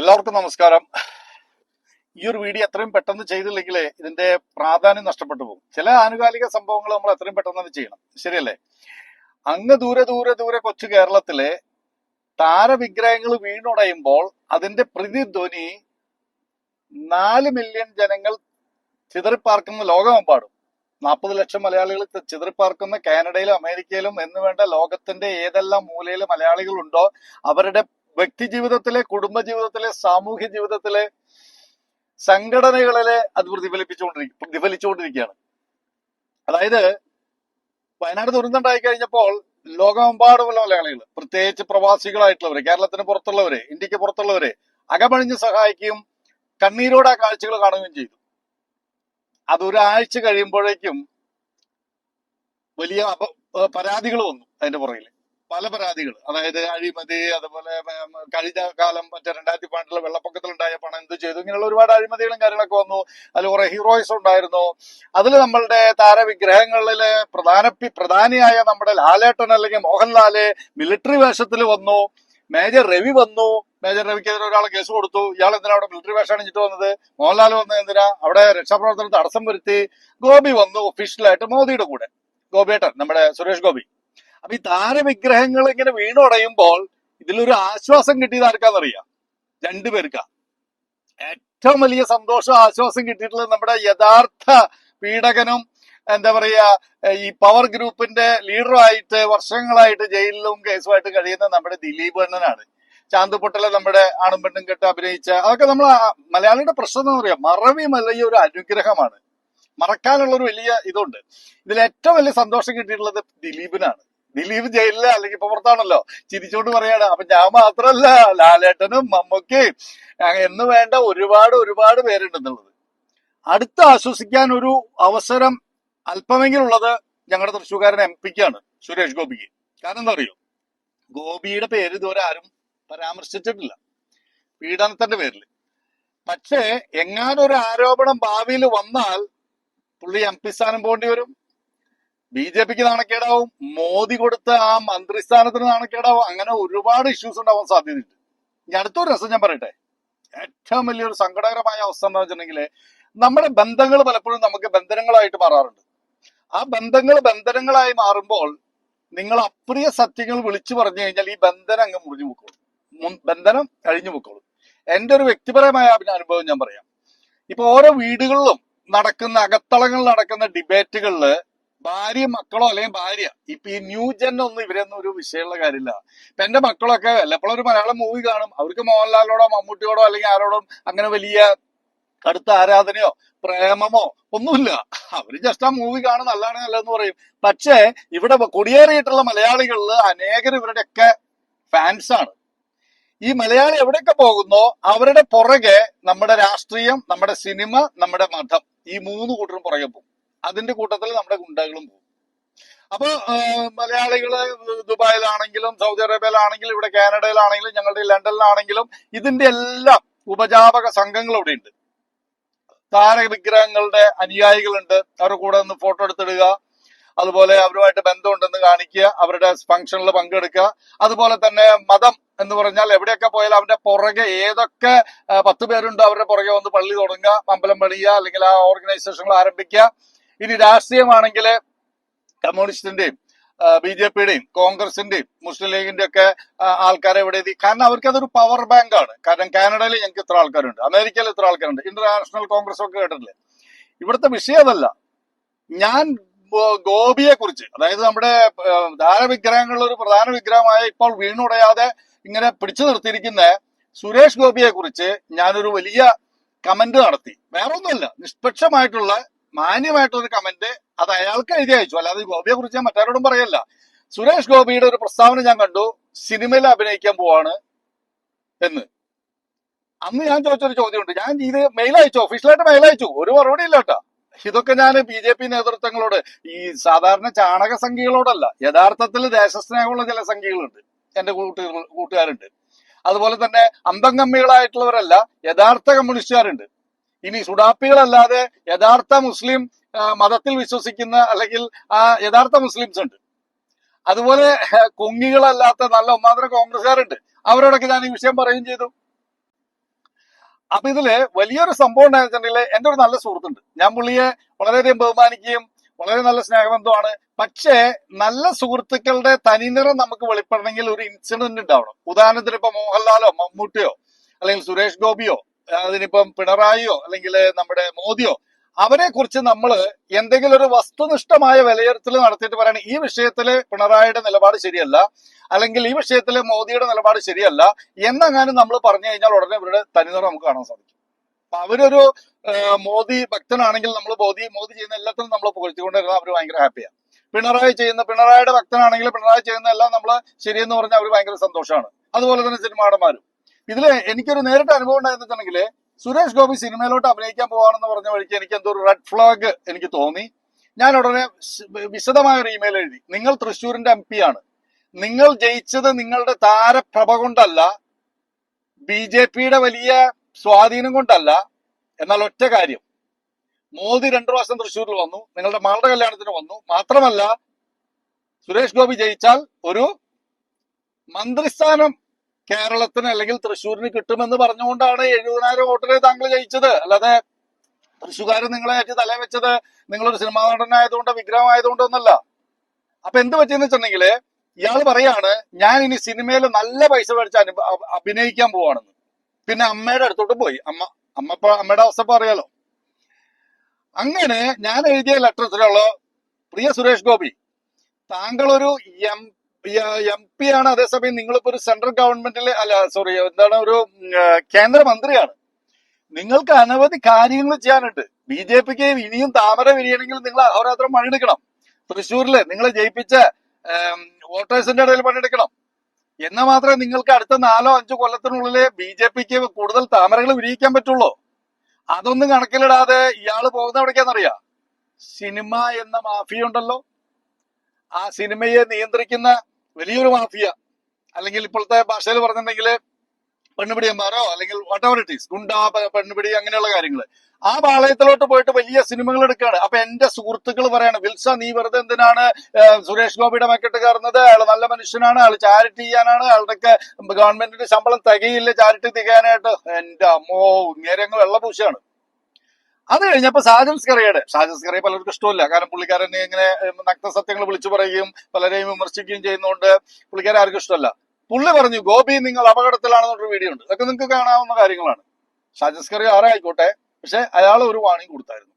എല്ലാവർക്കും നമസ്കാരം. ഈ ഒരു വീഡിയോ എത്രയും പെട്ടെന്ന് ചെയ്തില്ലെങ്കിൽ ഇതിന്റെ പ്രാധാന്യം നഷ്ടപ്പെട്ടു പോകും. ചില ആനുകാലിക സംഭവങ്ങൾ നമ്മൾ എത്രയും പെട്ടെന്ന് തന്നെ ചെയ്യണം. ശരിയല്ലേ? അങ്ങ് ദൂരെ ദൂരെ ദൂരെ കൊച്ചു കേരളത്തിലെ താരവിഗ്രഹങ്ങൾ വീണുടയുമ്പോൾ അതിന്റെ പ്രതിധ്വനി നാല് മില്യൺ ജനങ്ങൾ ചിതറിപ്പാർക്കുന്ന ലോകമെമ്പാടും. നാൽപ്പത് ലക്ഷം മലയാളികൾ ചിതറിപ്പാർക്കുന്ന കാനഡയിലും അമേരിക്കയിലും എന്ന് വേണ്ട ലോകത്തിന്റെ ഏതെല്ലാം മൂലയിൽ മലയാളികളുണ്ടോ അവരുടെ വ്യക്തി ജീവിതത്തിലെ കുടുംബ ജീവിതത്തിലെ സാമൂഹ്യ ജീവിതത്തിലെ സംഘടനകളിലെ അത് പ്രതിഫലിപ്പിച്ചുകൊണ്ടിരിക്കും പ്രതിഫലിച്ചുകൊണ്ടിരിക്കുകയാണ്. അതായത് വയനാട് ദുരന്തം ഉണ്ടായി കഴിഞ്ഞപ്പോൾ ലോകമെമ്പാടുമുള്ള മലയാളികൾ പ്രത്യേകിച്ച് പ്രവാസികളായിട്ടുള്ളവര് കേരളത്തിന് പുറത്തുള്ളവര് ഇന്ത്യയ്ക്ക് പുറത്തുള്ളവര് അകമഴിഞ്ഞ് സഹായിക്കുകയും കണ്ണീരോടെ ആ കാഴ്ചകൾ കാണുകയും ചെയ്തു. അതൊരാഴ്ച കഴിയുമ്പോഴേക്കും വലിയ പരാതികൾ വന്നു അതിന്റെ പുറകിൽ പല പരാതികൾ അതായത് അഴിമതി അതുപോലെ കഴിഞ്ഞ കാലം മറ്റേ രണ്ടായിരത്തി പന്ത്രണ്ടിലെ വെള്ളപ്പൊക്കത്തിലുണ്ടായ പണം എന്ത് ചെയ്തു? ഇങ്ങനെയുള്ള ഒരുപാട് അഴിമതികളും കാര്യങ്ങളൊക്കെ വന്നു. അതിൽ കുറെ ഹീറോയിസ് ഉണ്ടായിരുന്നു. അതിൽ നമ്മളുടെ താരവിഗ്രഹങ്ങളിൽ പ്രധാന പ്രധാനിയായ നമ്മുടെ ലാലേട്ടൻ അല്ലെങ്കിൽ മോഹൻലാൽ മിലിറ്ററി വേഷത്തിൽ വന്നു. മേജർ രവി വന്നു. മേജർ രവിക്കെതിരെ ഒരാൾ കേസ് കൊടുത്തു. ഇയാൾ എന്തിനാ അവിടെ മിലിറ്ററി വേഷം അണിഞ്ഞിട്ട് വന്നത്? മോഹൻലാൽ വന്നത് എന്തിനാ? അവിടെ രക്ഷാപ്രവർത്തനത്തിന് തടസ്സം വരുത്തി ഗോപി വന്നു ഒഫീഷ്യലായിട്ട് മോദിയുടെ കൂടെ. ഗോപിയേട്ടൻ നമ്മുടെ സുരേഷ് ഗോപി. അപ്പൊ ഈ താരവിഗ്രഹങ്ങൾ ഇങ്ങനെ വീണുടയുമ്പോൾ ഇതിലൊരു ആശ്വാസം കിട്ടിയത് ആർക്കാന്നറിയാം രണ്ടുപേർക്കാ ഏറ്റവും വലിയ സന്തോഷം ആശ്വാസം കിട്ടിയിട്ടുള്ളത് നമ്മുടെ യഥാർത്ഥ പീഡകനും എന്താ പറയാ ഈ പവർ ഗ്രൂപ്പിന്റെ ലീഡറുമായിട്ട് വർഷങ്ങളായിട്ട് ജയിലിലും കേസുമായിട്ട് കഴിയുന്ന നമ്മുടെ ദിലീപ് അണ്ണനാണ്. ചാന്തുപൊട്ടലെ നമ്മുടെ ആണും പെണ്ണും കെട്ട് അഭിനയിച്ച അതൊക്കെ നമ്മൾ മലയാളിയുടെ പ്രശ്നം എന്ന് പറയാം മറവി മലയ ഒരു അനുഗ്രഹമാണ്. മറക്കാനുള്ള ഒരു വലിയ ഇതുണ്ട്. ഇതിൽ ഏറ്റവും വലിയ സന്തോഷം കിട്ടിയിട്ടുള്ളത് ദിലീപിനാണ്. ദിലീപ് ജയിലില്ല അല്ലെങ്കിൽ ഇപ്പൊ പുറത്താണല്ലോ. ചിരിച്ചോണ്ട് പറയാണ്. അപ്പൊ ഞാൻ മാത്രല്ല ലാലേട്ടനും മമ്മൂക്കയും. എന്ന് വേണ്ട ഒരുപാട് ഒരുപാട് പേരുണ്ടെന്നുള്ളത്. അടുത്ത് ആശ്വസിക്കാൻ ഒരു അവസരം അല്പമെങ്കിലും ഉള്ളത് ഞങ്ങളുടെ തൃശ്ശൂർക്കാരൻ എം പിക്കാണ് സുരേഷ് ഗോപിക്ക്. കാരണം എന്താ അറിയോ? ഗോപിയുടെ പേര് ഇതുവരെ ആരും പരാമർശിച്ചിട്ടില്ല. പീഡനത്തിന്റെ പേരിൽ പക്ഷേ എങ്ങാനൊരു ആരോപണം ഭാവിയിൽ വന്നാൽ പുള്ളി എം പി സ്ഥാനം പോകേണ്ടി വരും. ബി ജെ പിക്ക് നാണക്കേടാവും. മോദി കൊടുത്ത ആ മന്ത്രിസ്ഥാനത്തിന് നാണക്കേടാവും. അങ്ങനെ ഒരുപാട് ഇഷ്യൂസ് ഉണ്ടാവാൻ സാധ്യതയുണ്ട്. ഇനി അടുത്തൊരു രസം ഞാൻ പറയട്ടെ. ഏറ്റവും വലിയൊരു സങ്കടകരമായ അവസ്ഥ എന്ന് വെച്ചിട്ടുണ്ടെങ്കിൽ നമ്മുടെ ബന്ധങ്ങൾ പലപ്പോഴും നമുക്ക് ബന്ധനങ്ങളായിട്ട് മാറാറുണ്ട്. ആ ബന്ധങ്ങൾ ബന്ധനങ്ങളായി മാറുമ്പോൾ നിങ്ങൾ അപ്രിയ സത്യങ്ങൾ വിളിച്ചു പറഞ്ഞു കഴിഞ്ഞാൽ ഈ ബന്ധനം അങ്ങ് മുറിഞ്ഞു പൊക്കോളും. ബന്ധനം കഴിഞ്ഞു പൊക്കോളും. എന്റെ ഒരു വ്യക്തിപരമായ അനുഭവം ഞാൻ പറയാം. ഇപ്പൊ ഓരോ വീടുകളിലും നടക്കുന്ന അകത്തളങ്ങളിൽ നടക്കുന്ന ഡിബേറ്റുകളിൽ ഭാര്യ മക്കളോ അല്ലെങ്കിൽ ഭാര്യ ഇപ്പൊ ഈ ന്യൂ ജെൻ ഒന്നും ഇവരൊന്നും ഒരു വിഷയമുള്ള കാര്യമില്ല. ഇപ്പൊ എന്റെ മക്കളൊക്കെ വല്ലപ്പോഴും ഒരു മലയാളം മൂവി കാണും. അവർക്ക് മോഹൻലാലിനോടോ മമ്മൂട്ടിയോടോ അല്ലെങ്കിൽ ആരോടും അങ്ങനെ വലിയ കടുത്ത ആരാധനയോ പ്രേമമോ ഒന്നുമില്ല. അവർ ജസ്റ്റ് ആ മൂവി കാണും. നല്ലതാണ് നല്ലതെന്ന് പറയും. പക്ഷേ ഇവിടെ കൊടിയേറിയിട്ടുള്ള മലയാളികളിൽ അനേകർ ഇവരുടെയൊക്കെ ഫാൻസാണ് ഈ മലയാളി എവിടെയൊക്കെ പോകുന്നോ അവരുടെ പുറകെ നമ്മുടെ രാഷ്ട്രീയം നമ്മുടെ സിനിമ നമ്മുടെ മതം ഈ മൂന്ന് കൂട്ടരും പുറകെ പോകും. അതിന്റെ കൂട്ടത്തിൽ നമ്മുടെ ഗുണ്ടകളും പോകും. അപ്പൊ മലയാളികൾ ദുബായിലാണെങ്കിലും സൗദി അറേബ്യയിലാണെങ്കിലും ഇവിടെ കാനഡയിലാണെങ്കിലും ഞങ്ങളുടെ ലണ്ടനിലാണെങ്കിലും ഇതിന്റെ എല്ലാം ഉപജാപക സംഘങ്ങൾ ഇവിടെ ഉണ്ട് താരവിഗ്രഹങ്ങളുടെ അനുയായികളുണ്ട്. അവരുടെ കൂടെ നിന്ന് ഫോട്ടോ എടുത്തിടുക. അതുപോലെ അവരുമായിട്ട് ബന്ധമുണ്ടെന്ന് കാണിക്കുക. അവരുടെ ഫംഗ്ഷനിൽ പങ്കെടുക്കുക. അതുപോലെ തന്നെ മതം എന്ന് പറഞ്ഞാൽ എവിടെയൊക്കെ പോയാലും അവന്റെ പുറകെ ഏതൊക്കെ പത്ത് പേരുണ്ടോ അവരുടെ പുറകെ വന്ന് പള്ളി തുടങ്ങുക അമ്പലം പണിയുക അല്ലെങ്കിൽ ആ ഓർഗനൈസേഷനുകൾ ആരംഭിക്കുക. ഇനി രാഷ്ട്രീയമാണെങ്കിൽ കമ്മ്യൂണിസ്റ്റിന്റെയും ബി ജെ പിയുടെയും കോൺഗ്രസിന്റെയും മുസ്ലിം ലീഗിന്റെ ഒക്കെ ആൾക്കാരെ ഇവിടെ എത്തി കാരണം അവർക്ക് അതൊരു പവർ ബാങ്ക് ആണ്. കാരണം കാനഡയിൽ ഞങ്ങൾക്ക് ഇത്ര ആൾക്കാരുണ്ട് അമേരിക്കയിൽ ഇത്ര ആൾക്കാരുണ്ട് ഇന്റർനാഷണൽ കോൺഗ്രസ് ഒക്കെ കേട്ടിട്ടില്ലേ? ഇവിടുത്തെ വിഷയം അതല്ല. ഞാൻ ഗോപിയെ കുറിച്ച് അതായത് നമ്മുടെ ഏഹ്, താരവിഗ്രഹങ്ങളിൽ ഒരു പ്രധാന വിഗ്രഹമായ ഇപ്പോൾ വീണുടയാതെ ഇങ്ങനെ പിടിച്ചു നിർത്തിയിരിക്കുന്ന സുരേഷ് ഗോപിയെ കുറിച്ച് ഞാനൊരു വലിയ കമന്റ് നടത്തി. വേറൊന്നുമല്ല നിഷ്പക്ഷമായിട്ടുള്ള മാന്യമായിട്ടുള്ള കമന്റ് അത് അയാൾക്ക് എഴുതി അയച്ചു. അല്ലാതെ ഗോപിയെ കുറിച്ച് ഞാൻ മറ്റാരോടും പറയല്ല സുരേഷ് ഗോപിയുടെ ഒരു പ്രസ്താവന ഞാൻ കണ്ടു. സിനിമയിൽ അഭിനയിക്കാൻ പോവാണ് എന്ന്. അന്ന് ഞാൻ ചോദിച്ചൊരു ചോദ്യമുണ്ട്. ഞാൻ ഇത് മെയിൽ അയച്ചു. ഒഫീഷ്യലായിട്ട് മെയിൽ അയച്ചു. ഒരു മറുപടി ഇല്ല ഇതൊക്കെ ഞാൻ ബി ജെ പി നേതൃത്വങ്ങളോട് ഈ സാധാരണ ചാണക സംഖ്യകളോടല്ല യഥാർത്ഥത്തിൽ ദേശസ്നേഹമുള്ള ചില സംഖ്യകളുണ്ട് എന്റെ കൂട്ടുകാർ കൂട്ടുകാരുണ്ട്. അതുപോലെ തന്നെ അന്തംഗമ്മികളായിട്ടുള്ളവരല്ല യഥാർത്ഥ കമ്മ്യൂണിസ്റ്റുകാരുണ്ട്. ഇനി സുഡാപ്പികളല്ലാതെ യഥാർത്ഥ മുസ്ലിം മതത്തിൽ വിശ്വസിക്കുന്ന അല്ലെങ്കിൽ ആ യഥാർത്ഥ മുസ്ലിംസ് ഉണ്ട്. അതുപോലെ കൊങ്ങികളല്ലാത്ത നല്ല ഒന്നാന്തര കോൺഗ്രസ്സുകാരുണ്ട്. അവരോടൊക്കെ ഞാൻ ഈ വിഷയം പറയുകയും ചെയ്തു. അപ്പൊ ഇതിൽ വലിയൊരു സംഭവം ഉണ്ടായിരുന്നുണ്ടെങ്കിൽ എന്റെ ഒരു നല്ല സുഹൃത്തുണ്ട്. ഞാൻ പുള്ളിയെ വളരെയധികം ബഹുമാനിക്കുകയും വളരെ നല്ല സ്നേഹബന്ധമാണ് പക്ഷേ നല്ല സുഹൃത്തുക്കളുടെ തനിനിറം നമുക്ക് വെളിപ്പെടണമെങ്കിൽ ഒരു ഇൻസിഡന്റ് ഉണ്ടാവണം. ഉദാഹരണത്തിന് ഇപ്പൊ മോഹൻലാലോ മമ്മൂട്ടിയോ അല്ലെങ്കിൽ സുരേഷ് ഗോപിയോ അതിനിപ്പം പിണറായിയോ അല്ലെങ്കിൽ നമ്മുടെ മോദിയോ അവരെ കുറിച്ച് നമ്മൾ എന്തെങ്കിലും ഒരു വസ്തുനിഷ്ഠമായ വിലയിരുത്തൽ നടത്തിയിട്ട് പറയണം. ഈ വിഷയത്തിൽ പിണറായിയുടെ നിലപാട് ശരിയല്ല അല്ലെങ്കിൽ ഈ വിഷയത്തിൽ മോദിയുടെ നിലപാട് ശരിയല്ല എന്നങ്ങാനും നമ്മൾ പറഞ്ഞു കഴിഞ്ഞാൽ ഉടനെ ഇവരുടെ തനിനിറം നമുക്ക് കാണാൻ സാധിക്കും. അപ്പൊ അവരൊരു മോദി ഭക്തനാണെങ്കിൽ നമ്മൾ മോദി മോദി ചെയ്യുന്ന എല്ലാത്തിനും നമ്മൾ പുകഴ്ത്തിക്കൊണ്ടിരുന്ന അവർ ഭയങ്കര ഹാപ്പിയാണ് പിണറായി ചെയ്യുന്ന പിണറായിയുടെ ഭക്തനാണെങ്കിൽ പിണറായി ചെയ്യുന്ന എല്ലാം നമ്മൾ ശരിയെന്ന് പറഞ്ഞാൽ അവർ ഭയങ്കര സന്തോഷമാണ് അതുപോലെ തന്നെ സിനിമാടന്മാരും. ഇതിൽ എനിക്കൊരു നേരിട്ട് അനുഭവം ഉണ്ടായിരുന്നിട്ടുണ്ടെങ്കിൽ സുരേഷ് ഗോപി സിനിമയിലോട്ട് അഭിനയിക്കാൻ പോവാണെന്ന് പറഞ്ഞ വഴിക്ക് എനിക്ക് എന്തോ ഒരു റെഡ് ഫ്ലാഗ് എനിക്ക് തോന്നി. ഞാൻ ഉടനെ വിശദമായ ഒരു ഇമെയിൽ എഴുതി. നിങ്ങൾ തൃശ്ശൂരിന്റെ എം പി ആണ്. നിങ്ങൾ ജയിച്ചത് നിങ്ങളുടെ താരപ്രഭ കൊണ്ടല്ല ബി ജെ പിയുടെ വലിയ സ്വാധീനം കൊണ്ടല്ല. എന്നാൽ ഒറ്റ കാര്യം. മോദി രണ്ടു പ്രാവശ്യം തൃശ്ശൂരിൽ വന്നു. നിങ്ങളുടെ മകളുടെ കല്യാണത്തിന് വന്നു. മാത്രമല്ല സുരേഷ് ഗോപി ജയിച്ചാൽ ഒരു മന്ത്രിസ്ഥാനം കേരളത്തിന് അല്ലെങ്കിൽ തൃശ്ശൂരിന് കിട്ടുമെന്ന് പറഞ്ഞുകൊണ്ടാണ് എഴുപതിനായിരം വോട്ടിന് താങ്കൾ ജയിച്ചത്. അല്ലാതെ തൃശ്ശൂകാർ നിങ്ങളെ ആയിട്ട് തലേ വെച്ചത് നിങ്ങളൊരു സിനിമാ നടനായതുകൊണ്ട് വിഗ്രഹം ആയതുകൊണ്ടൊന്നല്ല അപ്പൊ എന്ത് പറ്റിയെന്ന് വെച്ചിട്ടുണ്ടെങ്കിൽ ഇയാൾ പറയാണ് ഞാൻ ഇനി സിനിമയിൽ നല്ല പൈസ മേടിച്ച് അനുഭ- അഭിനയിക്കാൻ പോവാണെന്ന്. പിന്നെ അമ്മയുടെ അടുത്തോട്ട് പോയി. അമ്മ അമ്മ അമ്മയുടെ അവസ്ഥ ഇപ്പൊ അറിയാലോ. അങ്ങനെ ഞാൻ എഴുതിയ ലെറ്ററിലുള്ള പ്രിയ സുരേഷ് ഗോപി താങ്കൾ ഒരു എം എം പി ആണ്. അതേസമയം നിങ്ങളിപ്പോ ഒരു സെൻട്രൽ ഗവൺമെന്റിലെ അല്ല സോറി എന്താണ് ഒരു കേന്ദ്രമന്ത്രിയാണ്. നിങ്ങൾക്ക് അനവധി കാര്യങ്ങൾ ചെയ്യാനുണ്ട്. ബി ജെ പിക്ക് ഇനിയും താമര വിരിയണമെങ്കിൽ നിങ്ങൾ അഹോരാത്രം പണിയെടുക്കണം. തൃശ്ശൂരിൽ നിങ്ങളെ ജയിപ്പിച്ച വോട്ടേഴ്സിന്റെ ഇടയിൽ പണിയെടുക്കണം. എന്നാൽ മാത്രമേ നിങ്ങൾക്ക് അടുത്ത നാലോ അഞ്ചോ കൊല്ലത്തിനുള്ളിൽ ബി ജെ പിക്ക് കൂടുതൽ താമരകൾ വിരിയിക്കാൻ പറ്റുള്ളൂ. അതൊന്നും കണക്കിലിടാതെ ഇയാൾ പോകുന്ന എവിടേക്കാന്നറിയാ? സിനിമ എന്ന മാഫിയ ഉണ്ടല്ലോ. ആ സിനിമയെ നിയന്ത്രിക്കുന്ന വലിയൊരു മാഫിയ അല്ലെങ്കിൽ ഇപ്പോഴത്തെ ഭാഷയിൽ പറഞ്ഞിട്ടുണ്ടെങ്കിൽ പെണ്ണുപിടിയന്മാരോ അല്ലെങ്കിൽ വാട്ട് എവർ ഇറ്റ് ഈസ് പെണ്ണുപിടി അങ്ങനെയുള്ള കാര്യങ്ങൾ ആ പാളയത്തിലോട്ട് പോയിട്ട് വലിയ സിനിമകൾ എടുക്കുകയാണ്. അപ്പൊ എന്റെ സുഹൃത്തുക്കൾ പറയാണ് വിൽസ നീ വെറുതെ എന്തിനാണ് സുരേഷ് ഗോപിയുടെ മെക്കെട്ട് കയറുന്നത്? അയാൾ നല്ല മനുഷ്യനാണ് അയാൾ ചാരിറ്റി ചെയ്യാനാണ് അയാളുടെ ഗവൺമെന്റിന്റെ ശമ്പളം തികയില്ല ചാരിറ്റി തികയാനായിട്ട്. എന്റെ അമ്മോ ഇങ്ങേരങ്ങ് വെള്ളപൂശാണ് അത് കഴിഞ്ഞപ്പോ സാജൻ സ്കറിയുടെ സാജൻ സ്കറിയെ പലർക്കും ഇഷ്ടമില്ല. കാരണം പുള്ളിക്കാരൻ ഇങ്ങനെ നഗ്നസത്യങ്ങൾ വിളിച്ചു പറയുകയും പലരെയും വിമർശിക്കുകയും ചെയ്യുന്നതുകൊണ്ട് പുള്ളിക്കാരെ ആർക്കും ഇഷ്ടമല്ല. പുള്ളി പറഞ്ഞു ഗോപി നിങ്ങൾ അപകടത്തിലാണെന്നൊരു വീഡിയോ ഉണ്ട്. അതൊക്കെ നിങ്ങൾക്ക് കാണാവുന്ന കാര്യങ്ങളാണ്. സാജൻ സ്കറി ആരായിക്കോട്ടെ. പക്ഷെ അയാൾ ഒരു വാണിംഗ് കൊടുത്തായിരുന്നു.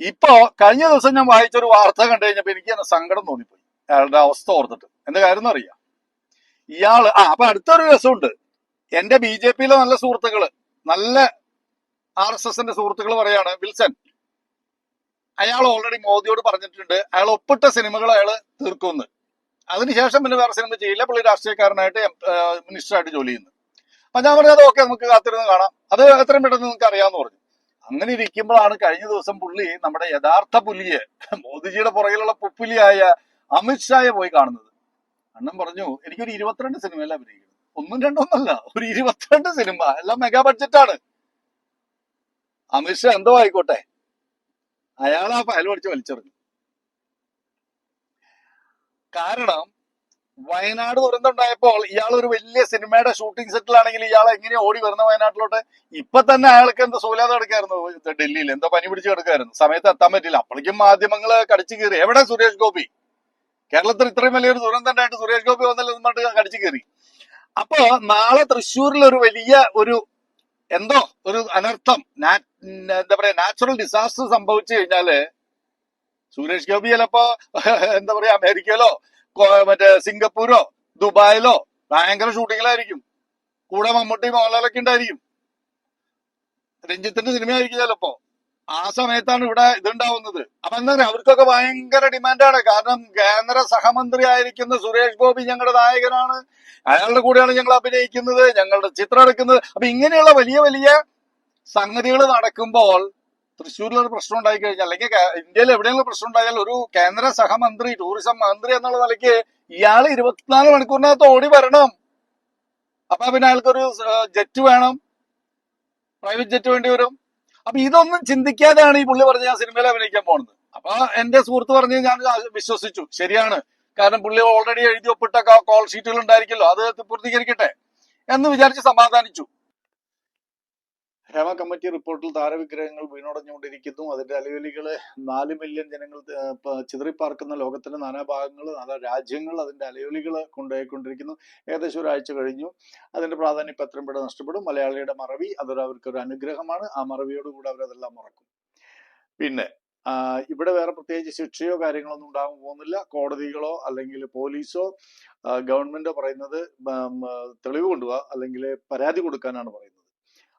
ഇപ്പോ കഴിഞ്ഞ ദിവസം ഞാൻ വായിച്ച ഒരു വാർത്ത കണ്ടു കഴിഞ്ഞപ്പോ എനിക്ക് തന്നെ സങ്കടം തോന്നിപ്പോയി. അയാളുടെ അവസ്ഥ ഓർത്തിട്ട്. എന്താ കാര്യം അറിയാം. ഇയാൾ ആ അപ്പൊ അടുത്തൊരു രസമുണ്ട്. എന്റെ ബി ജെ പിയിലെ നല്ല സുഹൃത്തുക്കൾ നല്ല ആർ എസ് എസിന്റെ സുഹൃത്തുക്കൾ പറയാണ് വിൽസൺ അയാൾ ഓൾറെഡി മോദിയോട് പറഞ്ഞിട്ടുണ്ട് അയാൾ ഒപ്പിട്ട സിനിമകൾ അയാൾ തീർക്കുമെന്ന്. അതിനുശേഷം പിന്നെ വേറെ സിനിമ ചെയ്യില്ല പുള്ളി രാഷ്ട്രീയക്കാരനായിട്ട് മിനിസ്റ്ററായിട്ട് ജോലി ചെയ്യുന്നു. അപ്പൊ ഞാൻ പറഞ്ഞത് ഓക്കെ നമുക്ക് കാത്തിരുന്ന് കാണാം. അത് എത്രയും പെട്ടെന്ന് നിങ്ങൾക്ക് അറിയാമെന്ന് പറഞ്ഞു. അങ്ങനെ ഇരിക്കുമ്പോഴാണ് കഴിഞ്ഞ ദിവസം പുള്ളി നമ്മുടെ യഥാർത്ഥ പുലിയെ മോദിജിയുടെ പുറകിലുള്ള പുപ്പുലിയായ അമിത്ഷായെ പോയി കാണുന്നത്. അണ്ണൻ പറഞ്ഞു എനിക്കൊരു ഇരുപത്തിരണ്ട് സിനിമയല്ല അഭിനയിക്കുന്നത്? ഒന്നും രണ്ടൊന്നല്ല ഒരു ഇരുപത്തിരണ്ട് സിനിമ എല്ലാം മെഗാ ബഡ്ജറ്റാണ് അമിത്ഷാ എന്തോ ആയിക്കോട്ടെ. അയാൾ ആ ഫയൽ പഠിച്ച് വലിച്ചെറിഞ്ഞു. കാരണം വയനാട് ദുരന്തമുണ്ടായപ്പോൾ ഇയാൾ ഒരു വലിയ സിനിമയുടെ ഷൂട്ടിംഗ് സെറ്റിലാണെങ്കിൽ ഇയാൾ എങ്ങനെ ഓടി വരുന്ന വയനാട്ടിലോട്ട്? ഇപ്പൊ തന്നെ അയാൾക്ക് എന്താ സൂലാതെ കിടക്കായിരുന്നു ഡൽഹിയിൽ എന്താ പനി പിടിച്ച് കിടക്കായിരുന്നു. സമയത്ത് എത്താൻ പറ്റില്ല. അപ്പോഴേക്കും മാധ്യമങ്ങൾ കടിച്ചു കയറി എവിടെ സുരേഷ് ഗോപി? കേരളത്തിൽ ഇത്രയും വലിയൊരു ദുരന്തം ഉണ്ടായിട്ട് സുരേഷ് ഗോപി വന്നല്ലോ കടിച്ചു കയറി അപ്പൊ നാളെ തൃശ്ശൂരിൽ ഒരു വലിയ ഒരു എന്തോ ഒരു അനർത്ഥം. എന്താ പറയാ നാച്ചുറൽ ഡിസാസ്റ്റർ സംഭവിച്ചു കഴിഞ്ഞാൽ സുരേഷ് ഗോപി ചിലപ്പോ എന്താ പറയാ അമേരിക്കയിലോ മറ്റേ സിംഗപ്പൂരോ ദുബായിലോ ഭയങ്കര ഷൂട്ടിങ്ങിലായിരിക്കും. കൂടെ മമ്മൂട്ടി മോഹൻലാലൊക്കെ ഉണ്ടായിരിക്കും. രഞ്ജിത്തിന്റെ സിനിമ ആയിരിക്കും ചിലപ്പോ. ആ സമയത്താണ് ഇവിടെ ഇതുണ്ടാവുന്നത്. അപ്പൊ എന്താ പറയാ അവർക്കൊക്കെ ഭയങ്കര ഡിമാൻഡാണ്. കാരണം കേന്ദ്ര സഹമന്ത്രി ആയിരിക്കുന്ന സുരേഷ് ഗോപി ഞങ്ങളുടെ നായകനാണ്. അയാളുടെ കൂടെയാണ് ഞങ്ങൾ അഭിനയിക്കുന്നത് ഞങ്ങളുടെ ചിത്രം എടുക്കുന്നത്. അപ്പൊ ഇങ്ങനെയുള്ള വലിയ വലിയ സംഗതികൾ നടക്കുമ്പോൾ തൃശ്ശൂരിൽ ഒരു പ്രശ്നം ഉണ്ടായി കഴിഞ്ഞാൽ അല്ലെങ്കിൽ ഇന്ത്യയിൽ എവിടെയെങ്കിലും പ്രശ്നം ഉണ്ടായാൽ ഒരു കേന്ദ്ര സഹമന്ത്രി ടൂറിസം മന്ത്രി എന്നുള്ള നിലയ്ക്ക് ഇയാൾ ഇരുപത്തിനാല് മണിക്കൂറിനകത്ത് ഓടി വരണം. അപ്പൊ പിന്നെ അയാൾക്കൊരു ജെറ്റ് വേണം. പ്രൈവറ്റ് ജെറ്റ് വേണ്ടി വരും. അപ്പൊ ഇതൊന്നും ചിന്തിക്കാതെയാണ് ഈ പുള്ളി പറഞ്ഞ് ഞാൻ സിനിമയിൽ അഭിനയിക്കാൻ പോകുന്നത് അപ്പൊ എന്റെ സുഹൃത്ത് പറഞ്ഞ് ഞാൻ വിശ്വസിച്ചു. ശരിയാണ്. കാരണം പുള്ളി ഓൾറെഡി എഴുതി ഒപ്പിട്ട കോൾ ഷീറ്റുകൾ ഉണ്ടായിരിക്കല്ലോ അത് പൂർത്തീകരിക്കട്ടെ എന്ന് വിചാരിച്ച് സമാധാനിച്ചു. ഹേമ കമ്മിറ്റി റിപ്പോർട്ടിൽ താരവിഗ്രഹങ്ങൾ വീണുടഞ്ഞുകൊണ്ടിരിക്കുന്നു. അതിന്റെ അലയൊലികൾ നാല് മില്യൺ ജനങ്ങൾ ചിതറിപ്പാർക്കുന്ന ലോകത്തിന്റെ നാനാഭാഗങ്ങൾ നാനാ രാജ്യങ്ങൾ അതിന്റെ അലയൊലികൾ കൊണ്ടുപോയിക്കൊണ്ടിരിക്കുന്നു. ഏകദേശം ഒരാഴ്ച കഴിഞ്ഞു. അതിന്റെ പ്രാധാന്യം ഇപ്പം എത്രയും പെട്ടെന്ന് നഷ്ടപ്പെടും. മലയാളിയുടെ മറവി അതൊരു അവർക്കൊരു അനുഗ്രഹമാണ്. ആ മറവിയോടുകൂടി അവരതെല്ലാം മറക്കും. പിന്നെ ഇവിടെ വേറെ പ്രത്യേകിച്ച് ശിക്ഷയോ കാര്യങ്ങളൊന്നും ഉണ്ടാകാൻ പോകുന്നില്ല. കോടതികളോ അല്ലെങ്കിൽ പോലീസോ ഗവൺമെന്റോ പറയുന്നത് തെളിവ് കൊണ്ടുപോവാ. അല്ലെങ്കിൽ പരാതി കൊടുക്കാനാണ് പറയുന്നത്.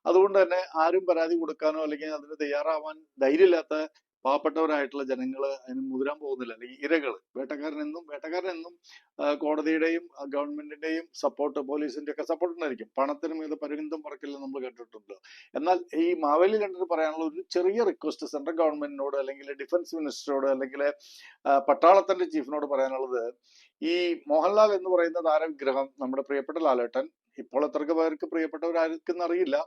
അതുകൊണ്ട് തന്നെ ആരും പരാതി കൊടുക്കാനോ അല്ലെങ്കിൽ അതിന് തയ്യാറാവാൻ ധൈര്യമില്ലാത്ത പാവപ്പെട്ടവരായിട്ടുള്ള ജനങ്ങൾ അതിന് മുതിരാൻ പോകുന്നില്ല. അല്ലെങ്കിൽ ഇരകൾ വേട്ടക്കാരനെന്നും വേട്ടക്കാരനെന്നും കോടതിയുടെയും ഗവൺമെന്റിന്റെയും സപ്പോർട്ട് പോലീസിന്റെ ഒക്കെ സപ്പോർട്ട് ഉണ്ടായിരിക്കും. പണത്തിന് മീത് പരിമിതം പറക്കില്ല നമ്മൾ കേട്ടിട്ടുണ്ട്. എന്നാൽ ഈ മാവേലി കണ്ടിട്ട് പറയാനുള്ള ഒരു ചെറിയ റിക്വസ്റ്റ് സെൻട്രൽ ഗവൺമെന്റിനോട് അല്ലെങ്കിൽ ഡിഫൻസ് മിനിസ്റ്ററോട് അല്ലെങ്കിൽ പട്ടാളത്തിന്റെ ചീഫിനോട് പറയാനുള്ളത് ഈ മോഹൻലാൽ എന്ന് പറയുന്ന താരവിഗ്രഹം നമ്മുടെ പ്രിയപ്പെട്ട ലാലേട്ടൻ ഇപ്പോൾ എത്രക്ക് പേർക്ക് പ്രിയപ്പെട്ടവരായിരിക്കും അറിയില്ല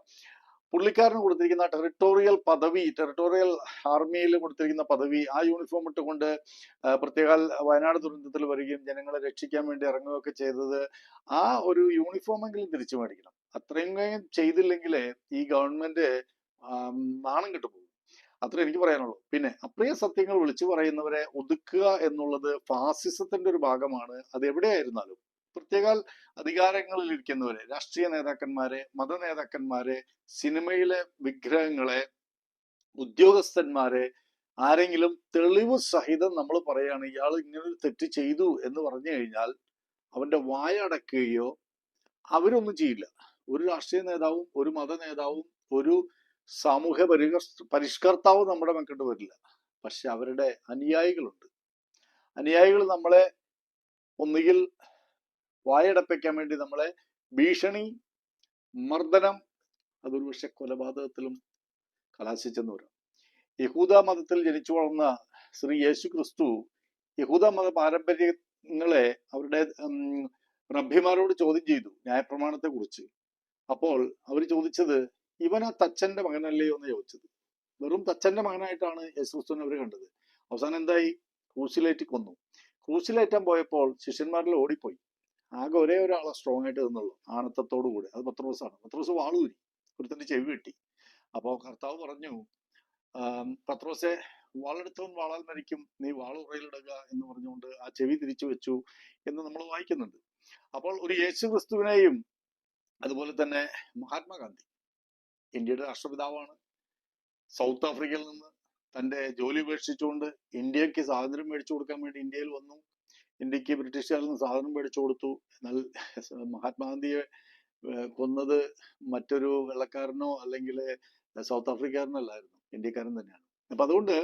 പുള്ളിക്കാരന് കൊടുത്തിരിക്കുന്ന ടെറിട്ടോറിയൽ പദവി ടെറിട്ടോറിയൽ ആർമിയിൽ കൊടുത്തിരിക്കുന്ന പദവി ആ യൂണിഫോം ഇട്ടുകൊണ്ട് പ്രത്യേക വയനാട് ദുരന്തത്തിൽ വരികയും ജനങ്ങളെ രക്ഷിക്കാൻ വേണ്ടി ഇറങ്ങുകയൊക്കെ ചെയ്തത് ആ ഒരു യൂണിഫോമെങ്കിലും തിരിച്ചു മേടിക്കണം. അത്രയും ചെയ്തില്ലെങ്കിൽ ഈ ഗവൺമെന്റ് നാണം കിട്ടുപോകും അത്ര എനിക്ക് പറയാനുള്ളൂ. പിന്നെ അപ്രിയ സത്യങ്ങൾ വിളിച്ചു പറയുന്നവരെ ഒതുക്കുക എന്നുള്ളത് ഫാസിസത്തിന്റെ ഒരു ഭാഗമാണ്. അത് എവിടെയായിരുന്നാലും പ്രത്യേക അധികാരങ്ങളിൽ ഇരിക്കുന്നവരെ രാഷ്ട്രീയ നേതാക്കന്മാരെ മത നേതാക്കന്മാരെ സിനിമയിലെ വിഗ്രഹങ്ങളെ ഉദ്യോഗസ്ഥന്മാരെ ആരെങ്കിലും തെളിവ് സഹിതം നമ്മൾ പറയുകയാണ് ഇയാൾ ഇങ്ങനൊരു തെറ്റ് ചെയ്തു എന്ന് പറഞ്ഞു കഴിഞ്ഞാൽ അവന്റെ വായ അടക്കുകയോ അവരൊന്നും ചെയ്യില്ല. ഒരു രാഷ്ട്രീയ നേതാവും ഒരു മത നേതാവും ഒരു സാമൂഹ്യ പരിഷ്കർത്താവും നമ്മുടെ മക്കട്ട് വരില്ല. പക്ഷെ അവരുടെ അനുയായികളുണ്ട്. അനുയായികൾ നമ്മളെ ഒന്നുകിൽ വായടപ്പിക്കാൻ വേണ്ടി നമ്മളെ ഭീഷണി മർദ്ദനം അതൊരു പക്ഷെ കൊലപാതകത്തിലും കലാശിച്ചെന്ന് വരാം യഹൂദ മതത്തിൽ ജനിച്ചു വളർന്ന ശ്രീ യേശു ക്രിസ്തു യഹൂദ മത പാരമ്പര്യങ്ങളെ അവരുടെ റബ്ബിമാരോട് ചോദ്യം ചെയ്തു ന്യായപ്രമാണത്തെ കുറിച്ച് അപ്പോൾ അവർ ചോദിച്ചത് ഇവൻ ആ തച്ചന്റെ മകനല്ലയോ? എന്ന് ചോദിച്ചത്. വെറും തച്ചന്റെ മകനായിട്ടാണ് യേശു ക്രിസ്തുവിനെ അവർ കണ്ടത്. അവസാനം എന്തായി? ക്രൂശിലേറ്റി കൊന്നു ക്രൂസിലേറ്റാൻ പോയപ്പോൾ ശിഷ്യന്മാരിൽ ഓടിപ്പോയി. ആകെ ഒരേ ഒരാളെ സ്ട്രോങ് ആയിട്ട് നിന്നുള്ളൂ. ആണത്തത്തോടു കൂടി. അത് പത്രോസാണ്. പത്രോസ് വാളൂരി. ഒരുത്തന്റെ ചെവി കിട്ടി അപ്പോൾ കർത്താവ് പറഞ്ഞു പത്രോസെ വാളെടുത്തവൻ വാളാൽ മരിക്കും. നീ വാളുറയിലിടുക എന്ന് പറഞ്ഞുകൊണ്ട് ആ ചെവി തിരിച്ചു വെച്ചു എന്ന് നമ്മൾ വായിക്കുന്നുണ്ട്. അപ്പോൾ ഒരു യേശു ക്രിസ്തുവിനെയും അതുപോലെ തന്നെ മഹാത്മാഗാന്ധി ഇന്ത്യയുടെ രാഷ്ട്രപിതാവാണ്. സൗത്ത് ആഫ്രിക്കയിൽ നിന്ന് തന്റെ ജോലി ഉപേക്ഷിച്ചുകൊണ്ട് ഇന്ത്യയ്ക്ക് സ്വാതന്ത്ര്യം മേടിച്ചു കൊടുക്കാൻ വേണ്ടി ഇന്ത്യയിൽ വന്നു. ഇന്ത്യയ്ക്ക് ബ്രിട്ടീഷുകാരിൽ നിന്ന് സാധനം മേടിച്ചു കൊടുത്തു. എന്നാൽ മഹാത്മാഗാന്ധിയെ കൊന്നത് മറ്റൊരു വെള്ളക്കാരനോ അല്ലെങ്കിൽ സൗത്ത് ആഫ്രിക്കാരനല്ലായിരുന്നു ഇന്ത്യക്കാരൻ തന്നെയാണ്. അപ്പൊ അതുകൊണ്ട്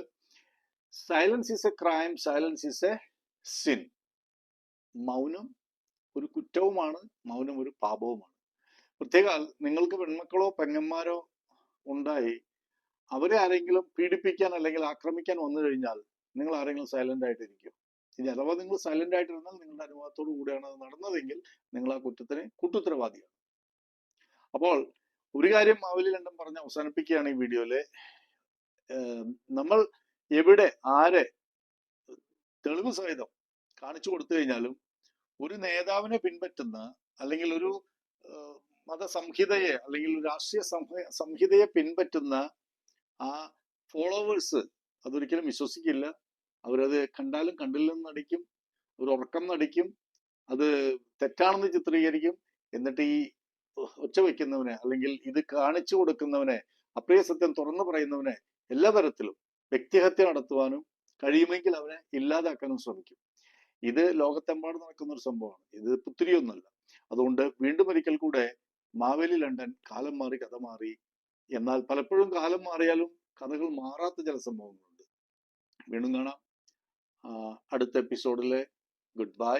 silence is a crime silence is a sin മൗനം ഒരു കുറ്റവുമാണ് മൗനം ഒരു പാപവുമാണ്. പ്രത്യേക നിങ്ങൾക്ക് പെൺമക്കളോ പെങ്ങന്മാരോ ഉണ്ടായി അവരെ ആരെങ്കിലും പീഡിപ്പിക്കാൻ അല്ലെങ്കിൽ ആക്രമിക്കാൻ വന്നു കഴിഞ്ഞാൽ നിങ്ങൾ ആരെങ്കിലും സൈലന്റ് ആയിട്ടിരിക്കും. ഇനി അഥവാ നിങ്ങൾ സൈലന്റ് ആയിട്ടിരുന്നാൽ നിങ്ങളുടെ അനുഭവത്തോടു കൂടിയാണ് അത് നടന്നതെങ്കിൽ നിങ്ങൾ ആ കുറ്റത്തിന് കൂട്ടുത്തരവാദിയാണ്. അപ്പോൾ ഒരു കാര്യം മാവലി രണ്ടും പറഞ്ഞ് അവസാനിപ്പിക്കുകയാണ് ഈ വീഡിയോയിൽ. നമ്മൾ എവിടെ ആരെ തെളിവ് സഹിതം കാണിച്ചു കൊടുത്തു കഴിഞ്ഞാലും ഒരു നേതാവിനെ പിൻപറ്റുന്ന അല്ലെങ്കിൽ ഒരു മതസംഹിതയെ അല്ലെങ്കിൽ രാഷ്ട്രീയ സംഹിതയെ പിൻപറ്റുന്ന ആ ഫോളോവേഴ്സ് അതൊരിക്കലും വിശ്വസിക്കില്ല. അവരത് കണ്ടാലും കണ്ടില്ലെന്ന് നടിക്കും ഒരു ഉറക്കം നടിക്കും അത് തെറ്റാണെന്ന് ചിത്രീകരിക്കും. എന്നിട്ട് ഈ ഒച്ച വയ്ക്കുന്നവനെ അല്ലെങ്കിൽ ഇത് കാണിച്ചു കൊടുക്കുന്നവനെ അപ്രിയ സത്യം തുറന്നു പറയുന്നവനെ എല്ലാ തരത്തിലും വ്യക്തിഹത്യ നടത്തുവാനും കഴിയുമെങ്കിൽ അവനെ ഇല്ലാതാക്കാനും ശ്രമിക്കും. ഇത് ലോകത്തെമ്പാടും നടക്കുന്ന ഒരു സംഭവമാണ്. ഇത് പുത്തിരിയൊന്നുമല്ല. അതുകൊണ്ട് വീണ്ടും ഒരിക്കൽ കൂടെ മാവേലി ലണ്ടൻ കാലം മാറി കഥ മാറി. എന്നാൽ പലപ്പോഴും കാലം മാറിയാലും കഥകൾ മാറാത്ത ചില സംഭവങ്ങളുണ്ട്. വീണ്ടും കാണാം. അടുത്ത എപ്പിസോഡിൽ ഗുഡ് ബൈ